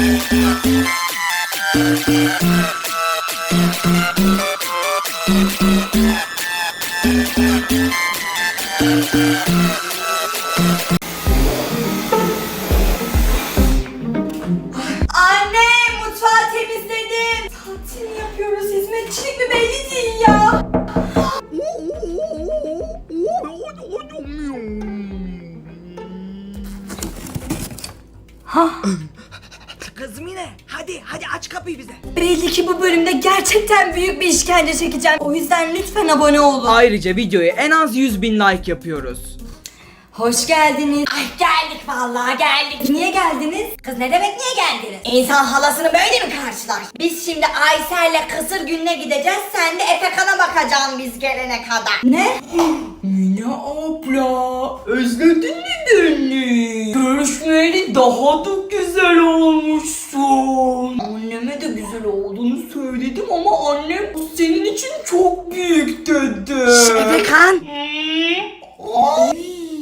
Anne mutfağı temizledim. Tatil yapıyoruz? Hizmetçilik mi belli değil ya. Aç kapıyı bize. Belli ki bu bölümde gerçekten büyük bir işkence çekeceğim. O yüzden lütfen abone olun. Ayrıca videoya en az 100 bin like yapıyoruz. Hoş geldiniz. Ay geldik vallahi geldik. Niye geldiniz? Kız ne demek niye geldiniz? İnsan halasını böyle mi karşılar? Biz şimdi Aysel'le kısır gününe gideceğiz. Sen de Efekan'a bakacaksın biz gelene kadar. Ne? Mine abla özledin mi beni? Görüşmeyeli daha da güzel olmuşsun. Anneme de güzel olduğunu söyledim ama annem bu senin için çok büyük dedi. Efekan.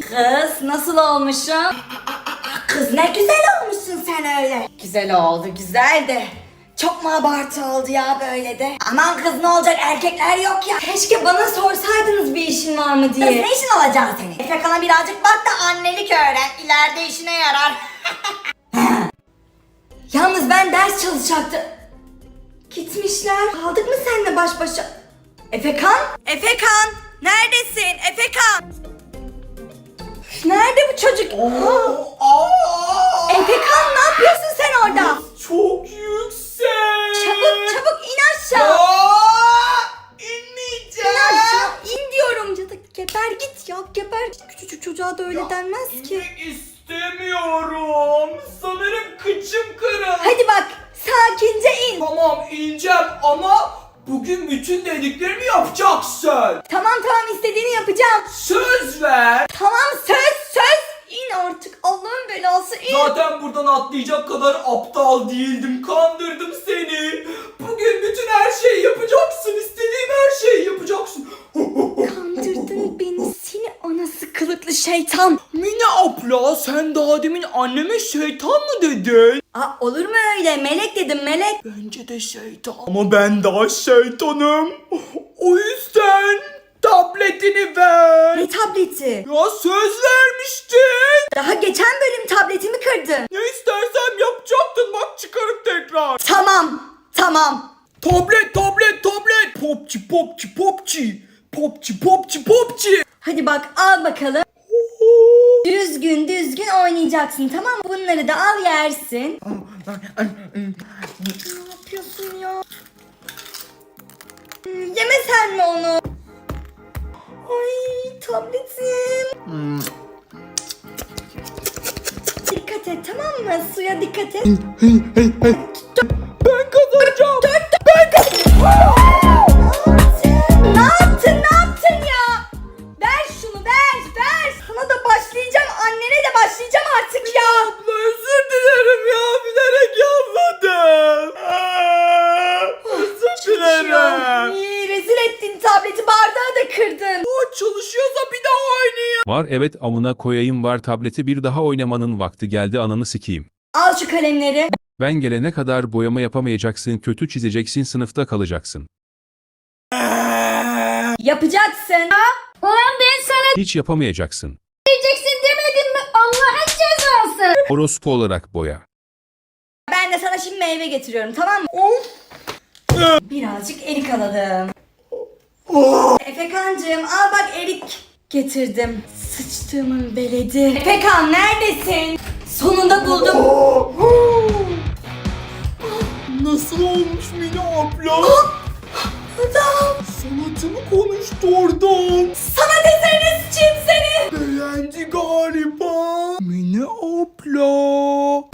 Kız nasıl olmuşum? Kız ne güzel olmuşsun sen öyle. Güzel oldu güzel de. Çok mu abartı oldu ya böyle de? Aman kız ne olacak erkekler yok ya. Keşke bana sorsaydınız bir işin var mı diye. Kız ne işin olacak senin? Efekan'a birazcık bak da annelik öğren. İleride işine yarar. Yalnız ben ders çalışacaktım. Gitmişler. Kaldık mı seninle baş başa? Efekan? Efekan! Neredesin? Efekan! Nerede bu çocuk? Efekan ne yapıyorsun sen orada? Çok yüksek. Çabuk çabuk in aşağı. Aa, İn inmeyeceğim. aşağı in diyorum. Ya da geber git ya geber. Küçücük çocuğa da öyle denmez ki. İnmek istemiyorum. Sanırım kıçım kırıldı. Hadi bak sakince in. Tamam ineceğim ama bugün bütün dediklerimi yapacaksın. Tamam tamam istediğini yapacağım. Söz ver. Tamam söz söz. İn artık Allah'ın belası in. Zaten buradan atlayacak kadar aptal değildim. Kandırdım seni. Bugün bütün her şeyi yapacaksın. İstediğim her şeyi yapacaksın. Kandırdın beni şeytan. Mine abla sen daha demin anneme şeytan mı dedin? Aa, olur mu öyle melek dedim melek. Bence de şeytan. Ama ben daha şeytanım. O yüzden tabletini ver. Ne tableti? Ya söz vermiştin. Daha geçen bölüm tabletimi kırdın. Ne istersem yapacaktın bak çıkarıp tekrar. Tamam tamam. Tablet tablet tablet. Popçi popçi popçi. Popçi popçi popçi. Hadi bak al bakalım. Düzgün düzgün oynayacaksın tamam mı? Bunları da al yersin. ne yapıyorsun ya? Hmm, Yeme sen mi onu? Ay tabletim. Dikkat et tamam mı? Suya dikkat et. Var evet amına koyayım var tableti bir daha oynamanın vakti geldi ananı sikeyim. Al şu kalemleri. Ben gelene kadar boyama yapamayacaksın kötü çizeceksin sınıfta kalacaksın. Yapacaksın. Ulan ben sana Hiç yapamayacaksın. diyeceksin demedim mi? Allah'ın cezası. Orospu olarak boya. Ben de sana şimdi meyve getiriyorum tamam mı? Birazcık erik alalım. Efekancığım al bak erik getirdim. Sıçtığımın beledi. Efekan neredesin? Sonunda buldum. Nasıl olmuş Mine abla? Adam. Sanatımı konuşturdum. Sana desene sıçayım seni. Beğendi galiba. Mine abla.